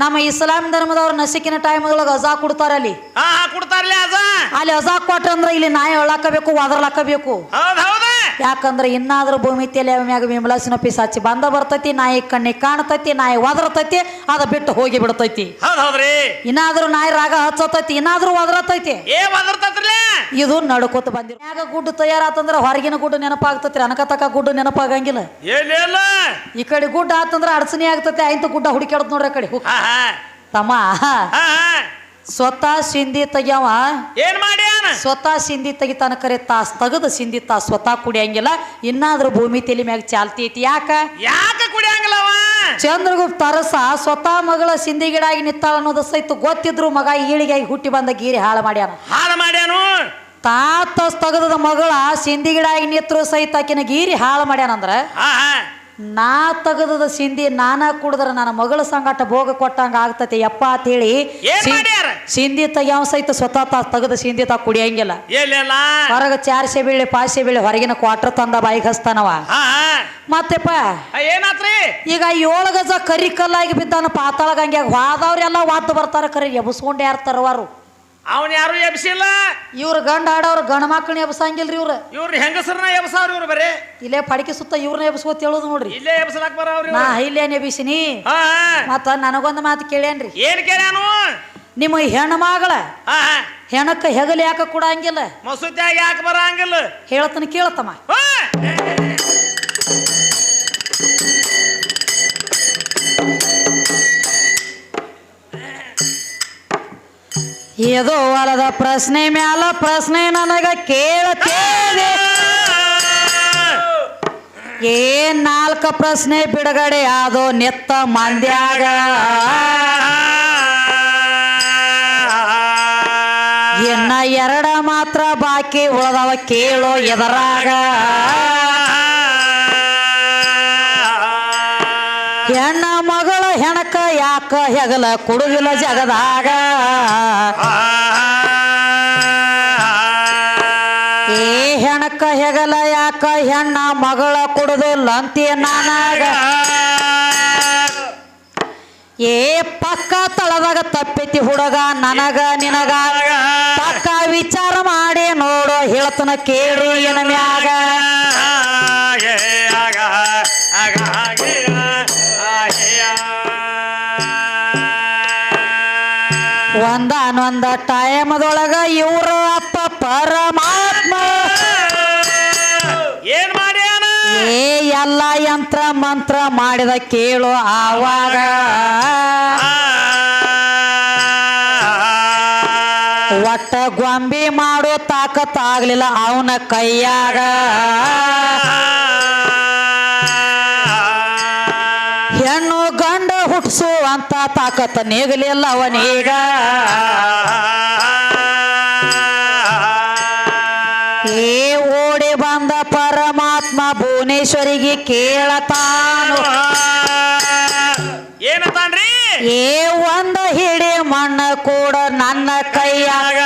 ನಮ್ಮ ಇಸ್ಲಾಂ ಧರ್ಮದವ್ರು ನಸಿಕಿನ ಒಳಗ ಅಜಾ ಕೊಡ್ತಾರ ಅಲ್ಲಿ. ಹಾ ಕೊಡ್ತಾರಲ್ಲ ಅದ ಅಲ್ಲಿ ಅಜಾ ಕೊಟ್ರಂದ್ರೆ ಇಲ್ಲಿ ನಾಯಿ ಒಳಾಕಬೇಕು ಒದರ್ಲಾಕಬೇಕು. ಹೌದ್ ಹೌದ. ಯಾಕಂದ್ರೆ ಇನ್ನಾದ್ರೂ ಭೂಮಿ ತಲೆ ಮ್ಯಾಗ ವಿಮಲಾಸಿನ ಪಿಸಾಚಿ ಬಂದ ಬರ್ತೈತಿ ನಾಯಿ ಕಣ್ಣಿಗೆ ಕಾಣ್ತೈತಿ ನಾಯಿ ಒದರತೈತಿ ಅದ ಬಿಟ್ಟು ಹೋಗಿ ಬಿಡ್ತೈತಿ. ಇನ್ನಾದ್ರೂ ನಾಯಿ ರಾಗ ಹಚ್ಚತೈತಿ ಇನ್ನಾದ್ರೂ ಒದರತೈತಿ. ಇದು ನಡ್ಕೋತ ಬಂದಿರ ಮ್ಯಾಗ ಗುಡ್ಡು ತಯಾರಾತಂದ್ರ ಹೊರಗಿನ ಗುಡ್ಡು ನೆನಪಾಗ್ತೈತಿ ಅನಕತಕ ಗುಡ್ಡು ನೆನಪಾಗಂಗಿಲ್ಲ. ಈ ಕಡೆ ಗುಡ್ಡ ಆತಂದ್ರ ಅಡಚಣೆ ಆಗ್ತೈತಿ ಆಯ್ತು ಗುಡ್ಡ ಹುಡುಕಾಡ್ತ ನೋಡ್ರಿ ಆ ಕಡೆ. ತಮ್ಮ ಸ್ವತಃ ಸಿಂಧಿ ತೆಗ್ಯಾವ? ಏನ್ ಮಾಡಿ ಸ್ವತಃ ಸಿಂಧಿ ತೆಗಿತಾನ ಕರೆ ತಾಸ್ ತಗದು ಸಿಂಧಿ ತಾಸ್ ಸ್ವತಃ ಕುಡಿಯಂಗಿಲ್ಲ. ಇನ್ನಾದ್ರೂ ಭೂಮಿ ತಲೆ ಮ್ಯಾಗ ಚಾಲ್ತಿ ಐತಿ ಯಾಕ? ಯಾಕ ಕುಡಿಯಂಗಿಲ್ಲವ? ಚಂದ್ರಗುಪ್ತ ಅರಸ ಸ್ವತಃ ಮಗಳ ಸಿಂಧಿ ಗಿಡಾಗಿ ನಿತ್ತಾಳ ಅನ್ನೋದು ಸಹಿತ ಗೊತ್ತಿದ್ರು ಮಗ ಈಳಿಗಾಗಿ ಹುಟ್ಟಿ ಬಂದ ಗೀರಿ ಹಾಳು ಮಾಡ್ಯಾನ. ಹಾಳು ಮಾಡ್ಯಾನು? ತಾತ ತಗದ ಮಗಳ ಸಿಂಧಿ ಗಿಡಾಗಿ ನಿತ್ರು ಸಹಿತ ಆಕಿನ ಗೀರಿ ಹಾಳು ಮಾಡ್ಯಾನಂದ್ರ? ನಾ ತಗದ ಸಿಂಧಿ ನಾನ ಕುಡಿದ್ರ ನನ್ನ ಮಗಳ ಸಂಗಾಟ ಭೋಗ ಕೊಟ್ಟಂಗ ಆಗ್ತತಿ ಯಪ್ಪ ಅಂತ ಹೇಳಿ ಸಿ- ಮಾಡ್ಯಾರ? ಸಿಂಧಿ ತೆಗ್ಯಾವ ಸಹಿತ ಸ್ವತಃ ತಗದ ತೆಗದ ಸಿಂಧಿ ತಾ ಕುಡಿಯಂಗಿಲ್ಲ. ಎಲ್ಲಿಲ್ಲ? ಹೊರಗ ಚಾರ್ಸೆ ಬೀಳಿ ಪಾಸೆ ಬೀಳಿ ಹೊರಗಿನ ಕ್ವಾಟ್ರ್ ತಂದ ಬಾಯಿಗೆ ಹಸ್ತಾನವ ಹಾ ಮತ್ತೆಪ್ಪ ಏನಾತ್ರಿ? ಈಗ ಏಳು ಗಜ ಕರಿ ಕಲ್ಲಾಗಿ ಬಿದ್ದಾನ ಪಾತಾಳ ಗಂಗ್ಯಾಗ ವಾದವ್ರೆಲ್ಲ ವಾದ್ದು ಬರ್ತಾರ ಕರಿ ಎಬ್ಸ್ಕೊಂಡು ಯಾರು ತರವಾರು? ಅವನ್ ಯಾರು ಎಬ್ಸಿಲ್ಲ? ಇವ್ರ ಗಂಡ ಆಡೋರು ಗಂಡ ಮಕ್ಕಳನ್ನ ಎಬ್ಸಂಗಿಲ್ರಿ ಇವ್ರ. ಇವ್ರ ಹೆಂಗಸರನ್ನ ಎಬ್ಸಾವ್ರಿ ಇವ್ರು ಬರೇ? ಇಲ್ಲೇ ಪಡಿಕೆ ಸುತ್ತ ಇವ್ರನ್ನ ಎಬ್ಸ್ಕೋತ ಹೇಳೋದು ನೋಡ್ರಿ. ಇಲ್ಲೇ ಎಬ್ಸಲಾಕ್ ಬರವ್ರಿ ನಾ ಇಲ್ಲೇ ಎಬ್ಸಿನಿ ಮತ್ತ ನನಗೊಂದು ಮಾತು ಕೇಳೇನ್ರಿ ಏನ್ ಕೇಳ್ಯಾನು? ನಿಮ್ಮ ಹೆಣ್ಣು ಮಗಳ ಹೆಣಕ್ಕ ಹೆಗಲು ಯಾಕ ಕೊಡಂಗಿಲ್ಲ? ಮಸೂದ್ಯಾಗ ಯಾಕೆ ಬರಂಗಿಲ್ಲ? ಹೇಳತನ ಕೇಳತಮ್ಮ ಇದು ಹೊಲದ ಪ್ರಶ್ನೆ ಮ್ಯಾಲ ಪ್ರಶ್ನೆ ನನಗ ಕೇಳತೇವೆ ಏನ್ ನಾಲ್ಕ ಪ್ರಶ್ನೆ ಬಿಡುಗಡೆ ಆದೋ ನೆತ್ತ ಮಂದ್ಯಾಗ. ಇನ್ನ ಎರಡ ಮಾತ್ರ ಬಾಕಿ ಉಳದವ ಕೇಳೋ ಎದರಾಗ. ಹೆಣ್ಣ ಮಗಳ ಹೆಣಕ ಯಾಕ ಹೆಗಲ ಕೊಡುದಿಲ್ಲ ಜಗದಾಗ. ಹೆಗಲ ಯಾಕ ಹೆಣ್ಣ ಮಗಳ ಕುಡಿದು ಲಂತಿ ನಾನಾಗ? ಏ ಪಕ್ಕ ತಳದಾಗ ತಪ್ಪಿತಿ ಹುಡುಗ, ನನಗ ನಿನಗ. ಪಕ್ಕ ವಿಚಾರ ಮಾಡಿ ನೋಡು, ಹೇಳ್ತನ ಕೇಳಿ ಏನ ಮ್ಯಾಗ. ಒಂದಾನೊಂದ ಟೈಮದೊಳಗ ಇವರು ಅಪ್ಪ ಪರಮಾತ್ಮ ಏ, ಎಲ್ಲ ಯಂತ್ರ ಮಂತ್ರ ಮಾಡಿದ ಕೇಳು ಆವಾಗ. ಒಟ್ಟ ಗೊಂಬಿ ಮಾಡೋ ತಾಕತ್ ಆಗ್ಲಿಲ್ಲ ಅವನ ಕೈಯಾಗ. ಹೆಣ್ಣು ಗಂಡ ಹುಟ್ಟಿಸು ಅಂತ ತಾಕತ್ ನೀಗಲಿಲ್ಲ ಅವನೀಗ. ಏ, ಓಡಿ ಬಂದ ಭುವನೇಶ್ವರಿಗೆ ಕೇಳತಾನು ಏನತಾನ್ರಿ ಏ ಒಂದ ಹಿಡಿ ಮಣ್ಣ ಕೂಡ ನನ್ನ ಕೈಯಾಗ.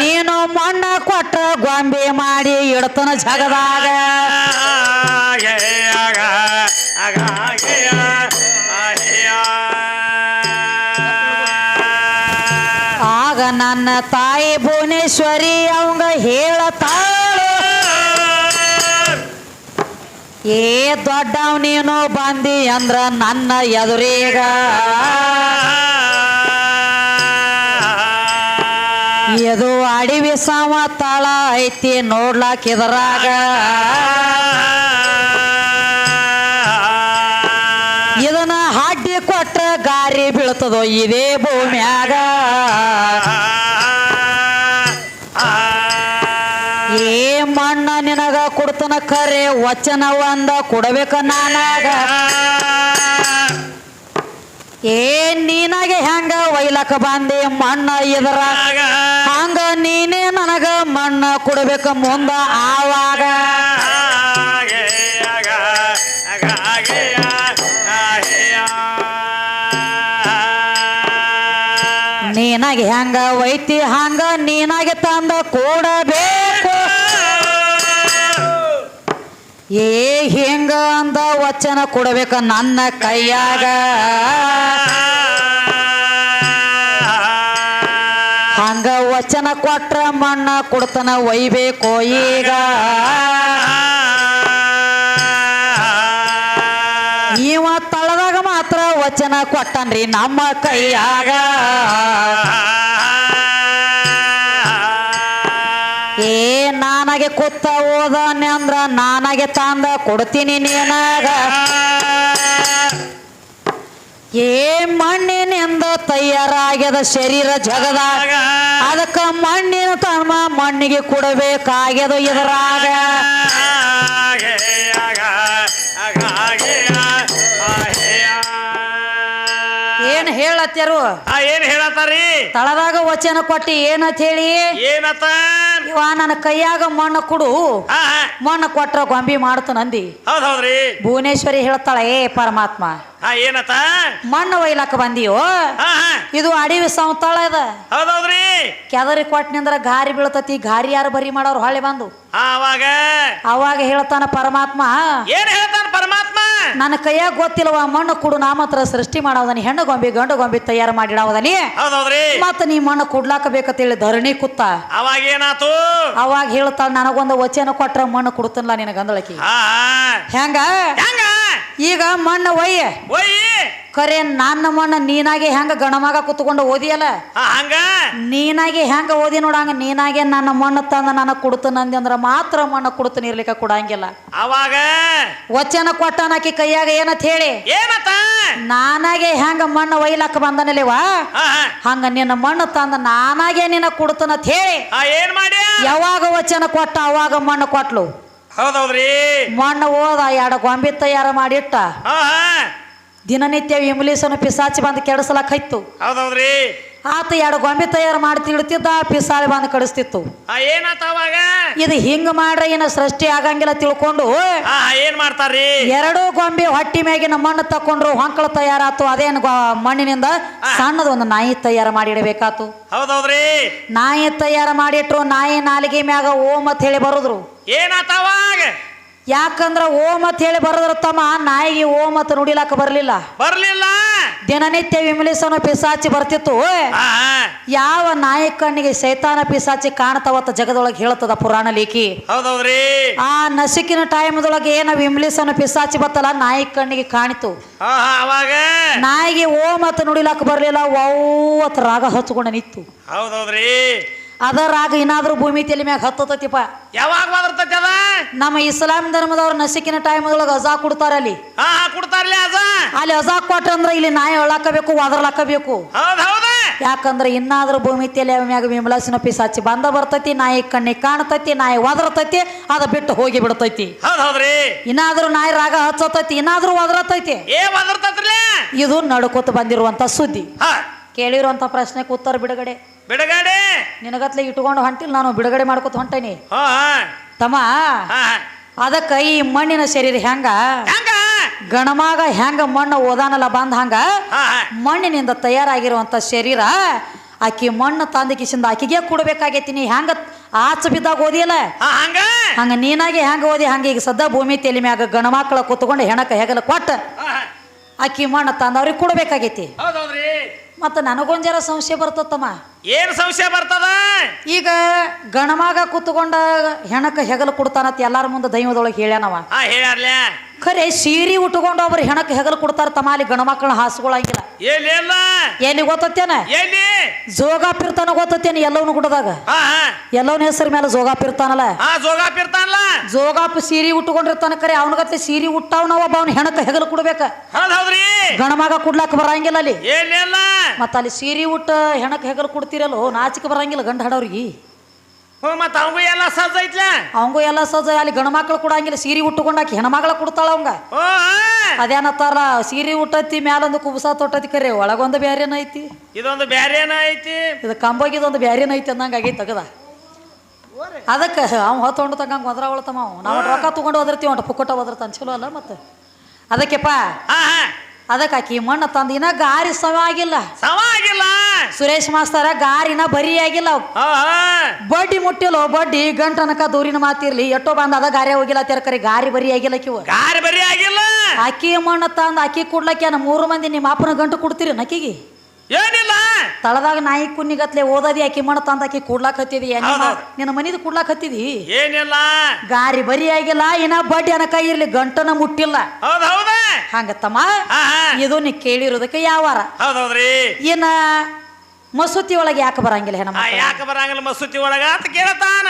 ನೀನು ಮಣ್ಣ ಕೊಟ್ಟ ಗೊಂಬೆ ಮಾಡಿ ಇಡ್ತನ ಜಗದಾಗ. ಆಗ ನನ್ನ ತಾಯಿ ಭುವನೇಶ್ವರಿ ಅವಂಗ ಹೇಳತಾಳು ಏ ದೊಡ್ಡವ್ ನೀನು ಬಂದಿ ಅಂದ್ರ ನನ್ನ ಎದುರೀಗ. ಇದು ಅಡಿವಿ ಸಮತಳ ಐತಿ ನೋಡ್ಲಾಕ್ ಇದ್ರಾಗ ಇದನ್ನ ಹಾಡಿ ಕೊಟ್ಟ ಗಾರಿ ಬೀಳ್ತದೋ ಇದೇ ಭೂಮ್ಯಾಗ. ನಿನಗ ಕೊಡ್ತನ ಕರೆ, ವಚನ ಒಂದ ಕೊಡಬೇಕ ನಾನಾಗ. ಏ, ನೀನಾಗೆ ಹೆಂಗ ಒಯ್ಲಕ ಬಂದೆ ಮಣ್ಣ ಇದರ ಹಂಗ ನೀನೇ ನನಗ ಮಣ್ಣ ಕೊಡಬೇಕ ಮುಂದ ಆವಾಗ. ನೀನಾಗೆ ಹೆಂಗ ಒಯ್ತಿ, ಹಂಗ ನೀನಾಗೆ ತಂದ ಕೊಡಬೇಕು ಏ, ಹೆಂಗ ಅಂದ ವಚನ ಕೊಡಬೇಕ ನನ್ನ ಕೈಯಾಗ. ಹಂಗ ವಚನ ಕೊಟ್ರ ಮಣ್ಣ ಕೊಡ್ತನ ಒಯ್ಬೇಕು ಈಗ. ಇವ ತಳದಾಗ ಮಾತ್ರ ವಚನ ಕೊಟ್ಟನ್ರಿ ನಮ್ಮ ಕೈಯಾಗ. ನಾನಾಗೆ ಕೂತ ಹೋದಾನೆ ಅಂದ್ರ ನಾನಾಗೆ ತಂದ ಕೊಡ್ತೀನಿ ನೀನಾಗ. ಏ ಮಣ್ಣಿನಿಂದ ತಯಾರಾಗ್ಯದ ಶರೀರ ಜಗದಾಗ ಅದಕ್ಕ ಮಣ್ಣಿನ ತಮ್ಮ ಮಣ್ಣಿಗೆ ಕೊಡಬೇಕಾಗ್ಯದ ಇದರಾಗ. ಏನ್ ಹೇಳತ್ಯಾರು? ಏನ್ ಹೇಳತ್ತಾರಿ? ತಳದಾಗ ವಚನ ಕೊಟ್ಟಿ ಏನಂತ ಹೇಳಿ? ಏನತ್ತ ಇವ ನನ್ನ ಕೈಯಾಗ ಮಣ್ಣು ಕೊಡು. ಮಣ್ಣು ಕೊಟ್ರ ಗೊಂಬಿ ಮಾಡ್ತು ನಂದಿ. ಹೌದೌದ್ರಿ ಹೌದ್ರಿ ಭುವನೇಶ್ವರಿ ಹೇಳ್ತಾಳ ಏ ಪರಮಾತ್ಮ ಏನತ್ತ ಮಣ್ಣು ಒಯ್ಲಕ್ಕ ಬಂದಿಯೋ? ಇದು ಅಡವಿ ಸಂತಾಳ ಅದ. ಹೌದೌದ್ರಿ ಕೆದರಿ ಕೊಟ್ಟಿನಿಂದ್ರ ಗಾರಿ ಬೀಳ್ತತಿ ಗಾರಿ ಯಾರು ಬರಿ ಮಾಡೋರು ಹೊಳೆ ಬಂದು. ಅವಾಗ? ಅವಾಗ ಹೇಳ್ತಾನ ಪರಮಾತ್ಮ ಏನ್ ಹೇಳ್ತಾನ ಪರಮಾತ್ಮ? ನನ್ನ ಕೈಯಾಗ ಗೊತ್ತಿಲ್ಲ ಮಣ್ಣು ಕುಡು ನಾ ಮಾತ್ರ ಸೃಷ್ಟಿ ಮಾಡೋದನಿ ಹೆಣ್ಣು ಗೊಂಬೆ ಗಂಡು ಗೊಂಬೆ ತಯಾರು ಮಾಡಿಡೋದನಿ ಮತ್ತ ನೀ ಮಣ್ಣು ಕುಡ್ಲಾಕ ಬೇಕಂತೇಳಿ ಧರಣಿ ಕುತ್ತ ಅವಾಗ ಏನಾತು? ಅವಾಗ ಹೇಳ್ತಾಳ ನನಗೊಂದು ವಚನ ಕೊಟ್ರ ಮಣ್ಣು ಕೊಡ್ತನಲ್ಲ ನಿನಗಂದಳಕಿ. ಹೆಂಗ? ಹೆಂಗ? ಈಗ ಮಣ್ಣು ಒಯ್ಯ. ಒಯ್ಯಿ. ಕರೆ ನನ್ನ ಮಣ್ಣ ನೀನಾಗೆ ಹೆಂಗ ಗಣಮಗ ಕುತ್ಕೊಂಡು ಓದಿಯಲ್ಲ? ಹಂಗ? ನೀನಾಗೆ ಹೆಂಗ ಓದಿ ನೋಡಂಗ ನೀನಾಗೆ ನನ್ನ ಮಣ್ಣು ತಂದ ನನಗೆ ಕೊಡ್ತೀನಿ ಅಂದೆ ಅಂದ್ರೆ ಮಾತ್ರ ಮಣ್ಣು ಕೊಡ್ತೀನಿ ಇರ್ಲಿಕ್ಕೆ ಕೊಡಂಗಿಲ್ಲ. ಅವಾಗ? ವಚನ ಕೊಟ್ಟನಾಕಿ ಕೈಯಾಗ ಏನಂತ ಹೇಳಿ? ಏನತ್ತ ನಾನಾಗೆ ಹೆಂಗ ಮಣ್ಣು ಒಯ್ಲಾಕ ಬಂದನಲ್ಲಿವಾ ಹಂಗ ನಿನ್ನ ಮಣ್ಣು ತಂದ ನಾನಾಗೆ ನಿನ್ನ ಕುಡ್ತನತ್ ಹೇಳಿ. ಏನ್ ಯಾವಾಗ ವಚನ ಕೊಟ್ಟ ಅವಾಗ ಮಣ್ಣು ಕೊಟ್ಲು. ಹೌದ್ ಮಣ್ಣ ಓದ ಎರಡು ಗೊಂಬೆ ತಯಾರ ಮಾಡಿಟ್ಟ. ಹಾ ಹಾ. ದಿನನಿತ್ಯ ವಿಮಲೀಸನ ಪಿಸಾಚಿ ಬಂದು ಕೆಡಿಸ್ಲಕ್ ಹೌದ್ ಹೌದ್ರಿ ಆತ ಎರಡು ಗೊಂಬೆ ತಯಾರು ಮಾಡಿ ಇಡ್ತಿದ್ದ ಪಿಸಾಳಿ ಬಂದು ಕಡಿಸ್ತಿತ್ತು. ಅವಾಗ? ಇದು ಹಿಂಗ ಮಾಡ್ರೆ ಏನ ಸೃಷ್ಟಿ ಆಗಂಗಿಲ್ಲ ತಿಳ್ಕೊಂಡು. ಏನ್ ಮಾಡ್ತಾರ್ರಿ? ಎರಡು ಗೊಂಬೆ ಹೊಟ್ಟಿ ಮ್ಯಾಗಿನ ಮಣ್ಣು ತಕೊಂಡ್ರು ಹೊಂಕಳ ತಯಾರಾತು ಅದೇನು ಮಣ್ಣಿನಿಂದ ಸಣ್ಣದ ಒಂದು ನಾಯಿ ತಯಾರು ಮಾಡಿ ಇಡಬೇಕಾತು. ಹೌದೌದ್ರಿ? ನಾಯಿ ತಯಾರು ಮಾಡಿಟ್ರು ನಾಯಿ ನಾಲಿಗೆ ಮ್ಯಾಗ ಓಮ್ ಅಂತ ಹೇಳಿ ಬರುದ್ರು. ಏನಾತ ಅವಾಗ? ಯಾಕಂದ್ರ ಓಂ ಅಂತ ಹೇಳಿ ಬರದ್ರ ತಮ್ಮ ನಾಯಿಗೆ ಓಂ ಅಂತ ನುಡಿಲಾಕ ಬರ್ಲಿಲ್ಲ. ಬರ್ಲಿಲ್ಲ. ದಿನನಿತ್ಯ ವಿಮಲಿಸನ ಪಿಸಾಚಿ ಬರ್ತಿತ್ತು. ಯಾವ ನಾಯಿ ಕಣ್ಣಿಗೆ ಸೈತಾನ ಪಿಸಾಚಿ ಕಾಣ್ತಾವತ್ತ ಜಗದೊಳಗೆ ಹೇಳ್ತದ ಪುರಾಣ ಲೇಖಿ. ಹೌದೌದ್ರಿ. ಆ ನಸಿಕಿನ ಟೈಮ್ದೊಳಗೆ ಏನ ವಿಮಲಿಸೋನ ಪಿಸಾಚಿ ಬತ್ತಲ್ಲ ನಾಯಿ ಕಣ್ಣಿಗೆ ಕಾಣಿತು. ನಾಯಿಗೆ ಓ ಅಂತ ನುಡಿಲಾಕ ಬರ್ಲಿಲ್ಲ ಅತ್ ರಾಗ ಹಚ್ಕೊಂಡ ನಿತ್ತು ಹೌದ್ ಹೌದ್ರಿ ಅದ ರಾಗ ಏನಾದ್ರೂ ಭೂಮಿ ತಲೆ ಮ್ಯಾಗ ಹತ್ತತತಿಪ್ಪ. ಯಾವಾಗ ಬದರ್ತೈತಿ ಅದ? ನಮ್ಮ ಇಸ್ಲಾಂ ಧರ್ಮದವ್ರ ನಸಿಕಿನ ಟೈಮ್ದೊಳಗೆ ಅಜಾ ಕೊಡ್ತಾರ ಅಲ್ಲಿ. ಹಾ ಹಾ ಕೊಡ್ತಾರ್ಲಿ ಅದ ಅಲ್ಲಿ ಅಜಾ ಕೊಟ್ಟಂದ್ರ ಇಲ್ಲಿ ನಾಯಿ ಒಳಾಕಬೇಕು ಒದರ್ಲಾಕಬೇಕು. ಹೌದ್ ಹೌದ. ಯಾಕಂದ್ರೆ ಇನ್ನಾದ್ರೂ ಭೂಮಿ ತಲೆ ಮ್ಯಾಗ ವಿಮಲಾಸಿನ ಹಚ್ಚಿ ಬಂದ ಬರ್ತೈತಿ ನಾಯಿ ಕಣ್ಣಿಗೆ ಕಾಣ್ತೈತಿ ನಾಯಿ ಒದರ್ತೈತಿ ಅದ ಬಿಟ್ಟು ಹೋಗಿ ಬಿಡ್ತೈತಿ. ಹೌದ್ ಹೌದ್ರಿ ಇನ್ನಾದ್ರೂ ನಾಯಿ ರಾಗ ಹಚ್ಚತೈತಿ ಇನ್ನಾದ್ರೂ ಒದರತೈತಿ. ಏ ಇದು ನಡ್ಕೋತ ಬಂದಿರುವಂತ ಸುದ್ದಿ. ಹಾ. ಕೇಳಿರುವಂತ ಪ್ರಶ್ನೆಗೆ ಉತ್ತರ ಬಿಡುಗಡೆ ಬಿಡಗಾಡೆ. ನಿನಗತ್ಲೆ ಇಟ್ಕೊಂಡು ಹೊಂಟಿಲ್ ನಾನು ಬಿಡುಗಡೆ ಮಾಡ್ಕೋತ ಹೊಂಟೇನಿ. ಹಾ ತಮ್ಮ ಹಾ ಅದಕ್ಕ ಈ ಮಣ್ಣಿನ ಶರೀರ ಹೆಂಗ? ಹೆಂಗ? ಗಣಮಾಗ ಹೆಂಗ ಮಣ್ಣು ಓದಾನಲ್ಲ ಬಂದ ಹಂಗ? ಮಣ್ಣಿನಿಂದ ತಯಾರಾಗಿರುವಂತ ಶರೀರ ಆಕಿ ಮಣ್ಣು ತಂದ ಕಿಸಿಂದ ಆಕಿಗೆ ಕೊಡ್ಬೇಕಾಗೈತಿ. ನೀ ಹೆಂಗ ಆಚ ಬಿದ್ದಾಗ ಓದಿಯಲ್ಲ? ಹಂಗ? ಹಂಗ ನೀನಾಗೆ ಹೆಂಗ ಓದಿ ಹಂಗ ಈಗ ಸದ್ದ ಭೂಮಿ ತೆಲಿ ಮ್ಯಾಗ ಗಣಮಕ್ಕಳ ಕೂತ್ಕೊಂಡು ಹೆಣಕ ಹೆಗಲ ಕೊಟ್ಟ. ಆಕಿ ಮಣ್ಣು ತಂದವ್ರಿಗೆ ಕೊಡ್ಬೇಕಾಗೈತಿ. ಮತ್ತ ನನಗೊಂದ್ ಜರ ಸಂಶಯ ಬರ್ತತ್ತಮ್ಮ. ಏನು ಸಂಶಯ ಬರ್ತದ? ಈಗ ಗಣಮಾಗ ಕೂತ್ಕೊಂಡ ಹೆಣಕ ಹೆಗಲು ಕೊಡ್ತಾನತ್ ಎಲ್ಲಾರ ಮುಂದೆ ದೈವದೊಳಗೆ ಹೇಳ್ಯಾನವ. ಖರೆ ಸೀರಿ ಉಟ್ಕೊಂಡು ಒಬ್ರು ಹೆಣಕ ಹೆಗಲು ಕೊಡ್ತಾರ ತಮ್ಮ ಅಲ್ಲಿ ಗಣಮಕ್ಳ ಹಾಸ್ಕೊಳಂಗಿಲ್ಲ ಎಲ್ಲಿ ಇಲ್ಲ ಎಲ್ಲಿ ಗೊತ್ತತ್ತೇನ? ಎಲ್ಲಿ? ಜೋಗಾಪಿರ್ತಾನ ಗೊತ್ತತ್ತೇನ ಎಲ್ಲವನು ಗುಡದಾಗ ಹಾ ಹಾ ಎಲ್ಲವನ ಹೆಸರು ಮೇಲೆ ಜೋಗಾಪಿರ್ತಾನಲ್ಲ? ಹಾ ಜೋಗಾಪಿರ್ತಾನಲ್ಲ. ಜೋಗಾಪ ಸೀರಿ ಉಟ್ಕೊಂಡಿರ್ತಾನ ಕರೆ ಅವನಗತ್ತೆ ಸೀರಿ ಉಟ್ಟವನವ ಒಬ್ಬ ಅವನ ಹೆಣಕ ಹೆಗಲು ಕೊಡ್ಬೇಕ. ಗಣಮಾಗ ಕೊಡ್ಲಾಕ ಬರಂಗಿಲ್ಲ ಅಲ್ಲಿ. ಮತ್ತ ಅಲ್ಲಿ ಸೀರಿ ಉಟ್ಟ ಹೆಣಕ ಹೆಗಲು ಕೊಡ್ತಿರಲ್ಲೋ ನಾಚಿಕೆ ಬರಂಗಿಲ್ಲ ಗಂಡ ಮತ್ತ ಅವಂಗೂ ಎಲ್ಲ ಸಜ್ಜ ಐತ್ಲ? ಅವಂಗೂ ಎಲ್ಲ ಸಜ ಅಲ್ಲಿ ಗಣಮಕ್ಳು ಕೊಡಂಗಿಲ್ಲ ಸೀರೆ ಉಟ್ಟುಕೊಂಡಾಕಿ ಹೆಣಮಗಳ ಕೊಡ್ತಾಳ ಅವಂಗ. ಅದೇನತ್ತಾರ ಸೀರೆ ಉಟ್ಟತಿ ಮ್ಯಾಲೊಂದು ಕುಬಸ ತೊಟ್ಟತಿ ಕರೆ ಒಳಗೊಂದು ಬ್ಯಾರೇನ ಐತಿ. ಇದೊಂದು ಬ್ಯಾರೇನ ಐತಿ. ಇದು ಕಂಬೋಗಿದೊಂದು ಬ್ಯಾರೇನ ಐತಿ ಅಂದಂಗ ಆಗೈತಿ ತಗದ. ಅದಕ್ಕೆ ಅವ್ ಹೊತ್ತೊಂಡು ತಗಂಗ ಒದ್ರ ಅವ್. ನಾವು ರೊಕ್ಕ ತೊಗೊಂಡು ಒದರ್ತೀವಿ ಅಂಟ ಪುಕ್ಕಟ ಒದರ್ತಾನ. ಚಲೋ ಅಲ್ಲ ಮತ್ತೆ? ಅದಕ್ಕೆಪ್ಪ ಅದಕ್ಕೆ ಆಕಿ ಮಣ್ಣು ತಂದು ಇನ್ನ ಗಾರಿ ಸಮ ಆಗಿಲ್ಲ. ಸಮ ಆಗಿಲ್ಲ. ಸುರೇಶ್ ಮಾಸ್ತರ ಗಾರಿನ ಬರಿ ಆಗಿಲ್ಲ. ಬಡ್ಡಿ ಮುಟ್ಟಿಲ್ಲೋ ಬಡ್ಡಿ ಗಂಟನಕ ದೂರಿನ ಮಾತಿರ್ಲಿ ಎಟ್ಟೋ ಬಂದ ಅದ ಗಾರಿ ಹೋಗಿಲ್ಲ ತೆರಕರಿ ಗಾರಿ ಬರಿ ಆಗಿಲ್ಲ ಕಿವ ಗಾರಿ ಬರಿ ಆಗಿಲ್ಲ. ಅಕ್ಕಿ ಮಣ್ಣು ತಂದು ಅಕ್ಕಿ ಕೊಡ್ಲಕ್ಕೆ ಮೂರು ಮಂದಿ ನಿಮ್ಮ ಅಪ್ಪನ ಗಂಟು ಕೊಡ್ತೀರಿ ನಕ್ಕಿಗೆ ಏನಿಲ್ಲ. ತಳದಾಗ ನಾಯಿ ಕುನ್ನಿಗತ್ಲೆ ಓದದಿ ಆಕಿ ಮಣ ತಂದ ಆಕಿ ಕೂಡ್ಲಾಕ್ ಹತ್ತಿದಿ. ಹೌದೌದು. ನಿನ್ನ ಮನಿದು ಕೂಡ್ಲಾಕ್ ಹತ್ತಿದಿ? ಏನಿಲ್ಲ. ಗಾರಿ ಬರಿ ಆಗಿಲ್ಲ ಇನ್ನ ಬಡ್ಡಿ ಕೈ ಇರ್ಲಿ ಗಂಟನ ಮುಟ್ಟಿಲ್ಲ. ಹಂಗತ್ತಮ್ಮ ಹೌದ. ಹಂಗ ತಮ್ಮ ಹಾ ಹಾ. ಇದು ನೀ ಕೇಳಿರೋದಕ್ಕೆ ಯಾವಾರ. ಏನ ಹೌದ್ರಿ. ಮಸೂತಿ ಒಳಗೆ ಯಾಕೆ ಬರಂಗಿಲ್ಲ ಆ ಹೆಣ್ಮಕ್ಳು ಯಾಕ ಬರಂಗಿಲ್ಲ ಮಸೂತಿ ಒಳಗ ಅಂತ ಕೇಳತಾನ.